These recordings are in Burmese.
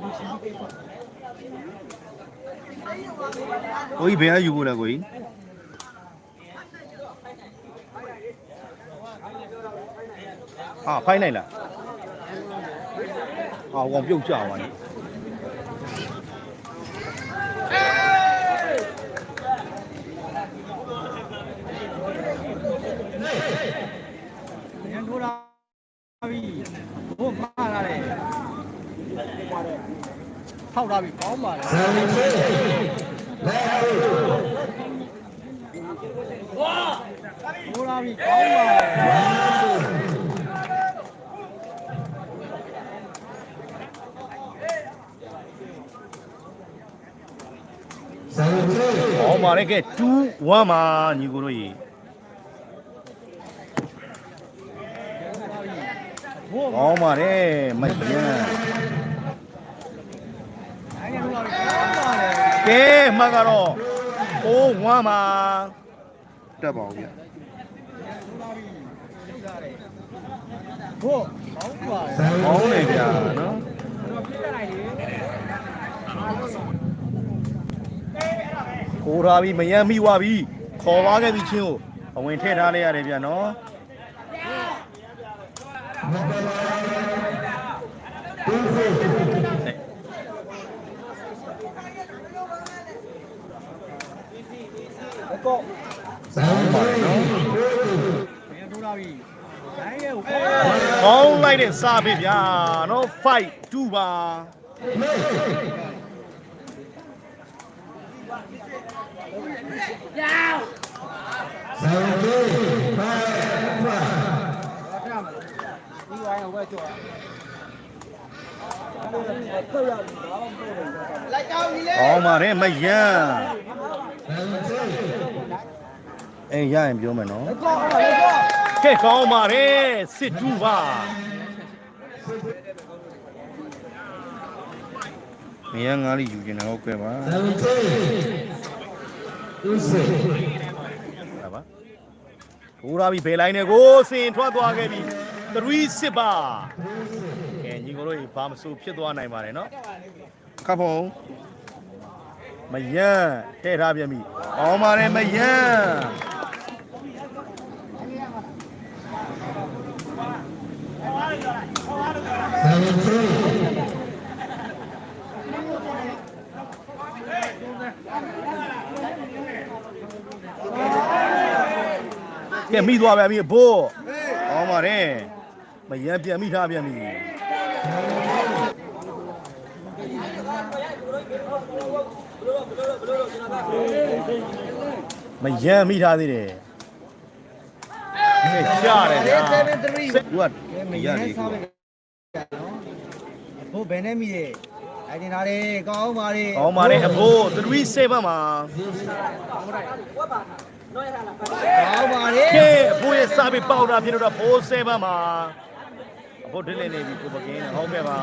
ကိုကြီးဘယ်ကယူဖို့လဲကိုကြီးဟာဖိုင်းလိုက်လားဟာကောင်ပြုတ်ကြသွားတယ် ရန်ထိုးတာပြီဘုံမှားလာတယ် ထောက်တာပြီကောင်းပါလားထိုးတာပြီကောင်းပါလား။ဟောပါလေကဲ2 1မှာညီကိုတို့ရေဘုံ။ဟောပါလေမယံအဲ့ဒီထိုးတာပြီကောင်းပါလေ ။ ကဲမှတ်ကတော့6 1မှာတက်ပါဦးဗျ။ဘုံကောင်းပါလေကောင်းတယ်ဗျာနော်။ကိုထားပြီးမယံမိသွားပြီ။ခေါ်သွားခဲ့ပြီချင်းကိုအဝင်ထည့်ထားလိုက်ရတယ်ဗျာနော်။ ကောကောင်းပါလေနော်ရန်ထိုးတာပြီနိုင်ရဲ့ကိုကောင်းလိုက်တဲ့စားပြီဗျာနော်5 2ပါကောင်းပါတယ်မယံ အေးရရင်ပြောမယ်နော်ကောင်းပါလေကောကဲကောင်းပါတယ်စစ်တူပါမယံငါးလီယူကျင်တယ်ဟုတ်ကဲ့ပါဟာပါထိုးလာပြီဘယ်လိုင်းနဲ့ကိုစင်ထွက်သွားခဲ့ပြီ3စစ်ပါကဲညီကိုတို့ဘာမဆိုဖြစ်သွားနိုင်ပါတယ်နော်ခပ်ဖုံမယံထဲ့ထားပြန်ပြီကောင်းပါတယ်မယံ ကဲမိသွားပြန်ပြီဘိုးဟောပါတယ်မရန်ပြန်မိထားပြန်ပြီမရန်မိထားသေးတယ် ကဲကြားတယ်ဗျာသူကမရရန်နေစားကူပဲနော်ဘုံဘယ်နဲ့မိရဲ့အဲ့ဒီနားလေးကောင်းပါလေဟောပါတယ်အဖိုး37မှာကောင်းပါလေကဲအဖိုးရဲ့စာပေပေါက်တာဖြစ်တော့47မှာအဖိုးဒစ်နေနေပြီကိုပကင်းနဲ့ဟောခဲ့ပါ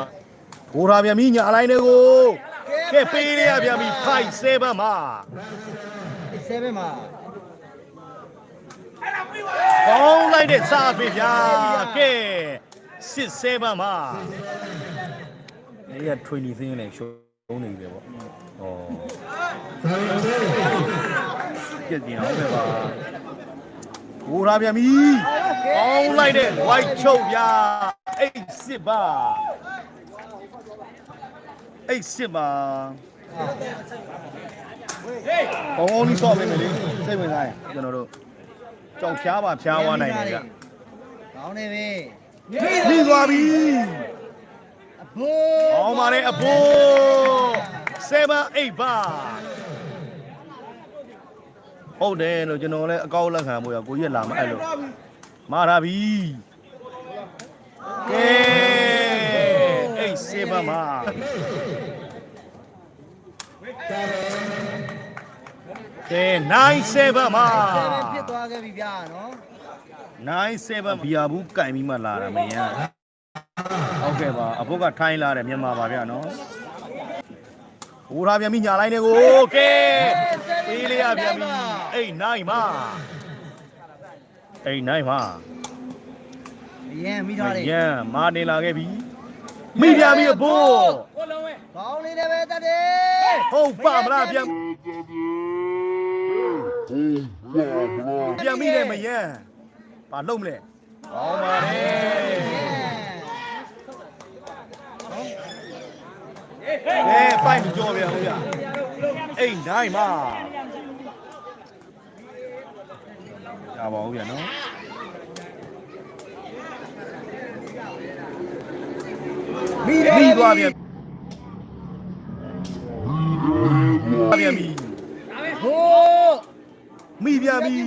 ဘိုးရာပြန်ပြီညာအလိုက်နေကိုကဲပေးရပြန်ပြီ57မှာ7မှာ ကောင်းလိုက်တဲ့စာပေဗျာကဲစစ်ဆဲပါမှာအဲ့ရထွေနီသင်းနဲ့ရှုံးနေပြီပဲပေါ့ဩပြည့်ပြင်အောင်ပဲပါဝူရာပြန်ပြီကောင်းလိုက်တဲ့ white ချုပ်ဗျာအိတ်စစ်ပါအိတ်စစ်ပါဟေးကောင်းကောင်းလေးဆော့ပေးမယ်လေစိတ်ဝင်စားရင်ကျွန်တော်တို့ ကြောက်ဖျားပါဖျားသွားနိုင်တယ်ဗျကောင်းနေပြီပြီးသွားပြီအဘိုး။အောင်ပါလေအဖိုး7 8ပါဟုတ်တယ်လို့ကျွန်တော်လည်းအကောက်လက်ခံဖို့ရကိုကြီးကလာမအဲ့လို့မာထားပြီကဲအိတ်7ပါမှာ ကဲ9 7မှာ7ဖြစ်သွားခဲ့ပြီဗျာနော်9 7ဘီယာဘူးကင်ပြီးမှလာတာမင်းရဟုတ်ကဲ့ပါအဖို့ကထိုင်းလာတယ်မြန်မာပါဗျာနော်ဟိုထားပြန်ပြီညာလိုက်နေကိုကဲအေးလေးရပြန်ပြီအိတ်9မှာအိတ်9မှာအရင်မိထားတယ်ရန်မာနေလာခဲ့ပြီမိပြန်ပြီအဖို့ကောင်းလေးလည်းပဲတတ်တယ်ဟုတ်ပါမလားပြန် ပြန်မိတယ်မယန်းဘာလုံးမလဲကောင်းပါလေအဲပိုက်မကြောပြန်ဟုတ်ဗျအိမ်တိုင်းမှာရပါဦးဗျနော်မိမိသွားပြန်ပြန်ပြီ ဟိုး မိပြန်ပြီ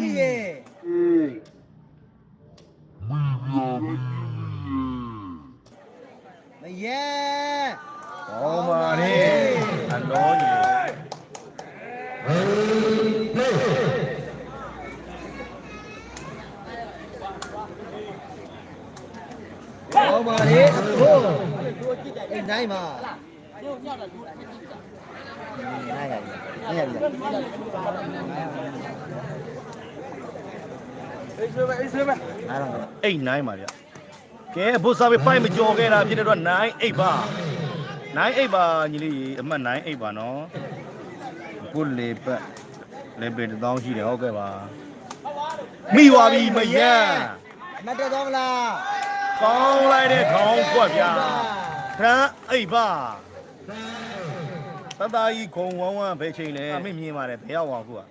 မယဲကောင်းပါလေအတော်ကြီးကောင်းပါလေဟိုး ဒီတိုင်းမှာနိုင်ရတယ်နိုင်ရတယ်အားလုံးအိတ်နိုင်ပါဗျကဲဘုစားပဲပိုက်မကြော်ခဲ့တာဖြစ်တဲ့တော့9အိတ်ပါ9အိတ်ပါညီလေးရေအမှတ်9အိတ်ပါနော်ဘုလေပတ်လေပေတောင်းရှိတယ်ဟုတ်ကဲ့ပါမိသွားပြီမယန်းအမတ်တက်တော့မလားကောင်းလိုက်တဲ့ခေါင်းကွက်ဗျာခရမ်းအိတ်ပါတတကြီးခုံဝမ်းဝမ်းဘယ်ချိန်လဲမမြင်ပါတယ်ဘယ်ရောက်အောင်ခုက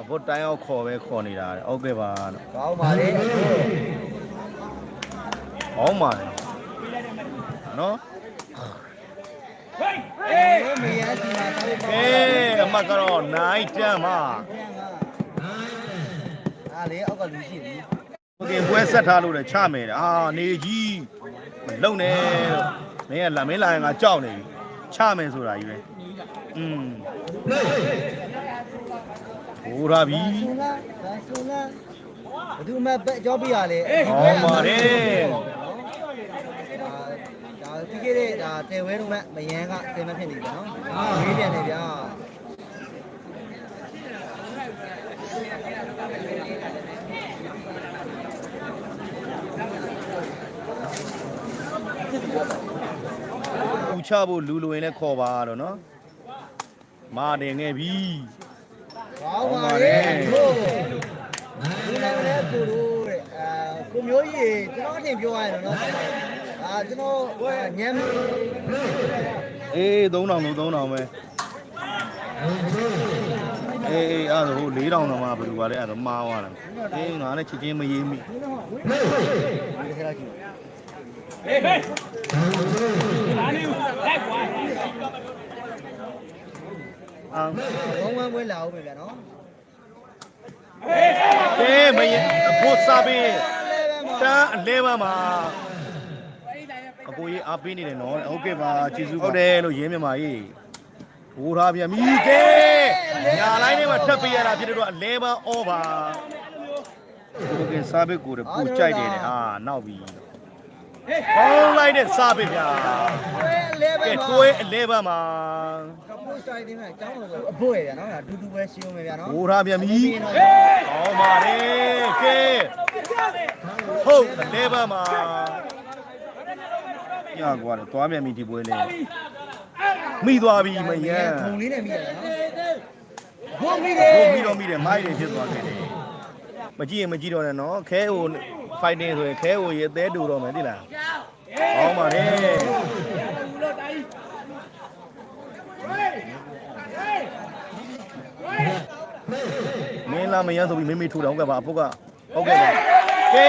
အဖို့တိုင်းအောင်ခေါ်ပဲခေါ်နေတာတဲ့ဟုတ်ကဲ့ပါတော့ ကောင်းပါလေ ဟောင်းပါလေနော် အေးမယဲဒီမှာသားလေး ကဲအမတ်ကတော့နိုင်တန်ပါ အားလေအောက်ကလူရှိပြီ โอเคပွဲဆက်ထားလို့လည်းချမယ်တဲ့အာနေကြီးမလုံနဲ့လို့မင်းကလာမင်းလာရင်ငါကြောက်နေပြီချမယ်ဆိုတာကြီးပဲอืม ဟိုရာပြီဆူလားဒါဆူလားဘယ်သူမှပဲကြောပြရလေဟောပါတယ်ဒါပြီးခဲ့တဲ့ဒါတဲဝဲတော့မယန်းကဆင်မဖြစ်နေပြီနော်ရေးပြန်နေဗျာပူချဖို့လူလူရင်လည်းခေါ်ပါတော့နော်မာတယ်ငယ်ပြီ ကောင်းပါလေဟုတ်ဒီနေ့လည်းကိုတို့တဲ့အာကိုမျိုးကြီးကျွန်တော်အထင်ပြောရရင်တော့နော်အာကျွန်တော်ညံအေး3000လို့3000ပဲအေးအေးအဲ့ဒါဟို4000တော့မှဘယ်လိုပါလဲအဲ့ဒါမှားသွားတယ်အေးငါလည်းချစ်ချင်းမရေးမိဒီခါကြည့် အာဘုံဝမ်းပွဲလာအောင်ပဲဗျာနော်ကဲမယအဖို့စားပေးတန်းအလဲပါမှာအကိုကြီးအားပေးနေတယ်နော်ဟုတ်ကဲ့ပါကျေးဇူးဟုတ်တယ်လို့ရင်းမြမာကြီးဟိုထားပြန်ပြီကဲညာလိုက်ထဲမှာထပ်ပေးရတာဖြစ်တော့အလဲပါဩပါကိုကင်စားပေးကိုပူကြိုက်တယ်အာနောက်ပြီ ကောင်းလိုက်တဲ့စားပေးဗျာဝဲလဲပဲကဲမှာကိုယ်အလဲပါမှာကပိုးဆိုင်တင်မဲ့အကြောင်းလို့ဆိုအဖို့ရဗျာနော်ဒါဒူဒူပဲရှင်းအောင်ပဲဗျာနော်ဟိုထားပြန်ပြီကောင်းပါတယ်ကဲဟုတ်အလဲပါမှာညကွာတယ်သွားပြန်ပြီဒီပွဲလေးမိသွားပြီမယန်းထုံလေးနဲ့မိရတာနော်ဘုံမိတယ်ဘို့ပြီးတော့မိတယ်မိုက်တယ်ဖြစ်သွားခဲ့တယ်မကြည့်ရင်မကြည့်တော့နဲ့နော်ခဲဟို fighting ဆိုရင်ခဲဟိုရေအသေးတူတော့မယ်သိလား ကောင်းပါတယ်မင်းလာမရဆိုပြီးမိမိထူတောင်းကပါအဖုတ်ကဟုတ်ကဲ့ပါကဲ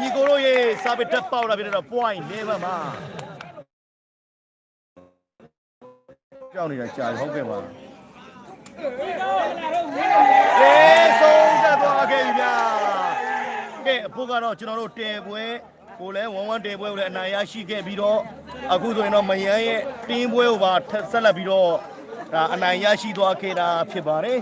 ညီကိုတို့ရေစာပစ်တက်ပေါက်လာပြတော့ point လေးပါမှာကြောက်နေတာကြာပြီဟုတ်ကဲ့ပါကဲဆုံးသက်သွားခဲ့ပြီဗျာကဲအဖို့ကတော့ကျွန်တော်တို့တဲပွဲ ကိုလည်းဝမ်ဝမ်တဲပွဲကိုလည်းအနိုင်ရရှိခဲ့ပြီးတော့အခုဆိုရင်တော့မယန်းရဲ့တင်းပွဲကိုပါထပ်ဆက်လက်ပြီးတော့ဒါအနိုင်ရရှိသွားခဲ့တာဖြစ်ပါတယ်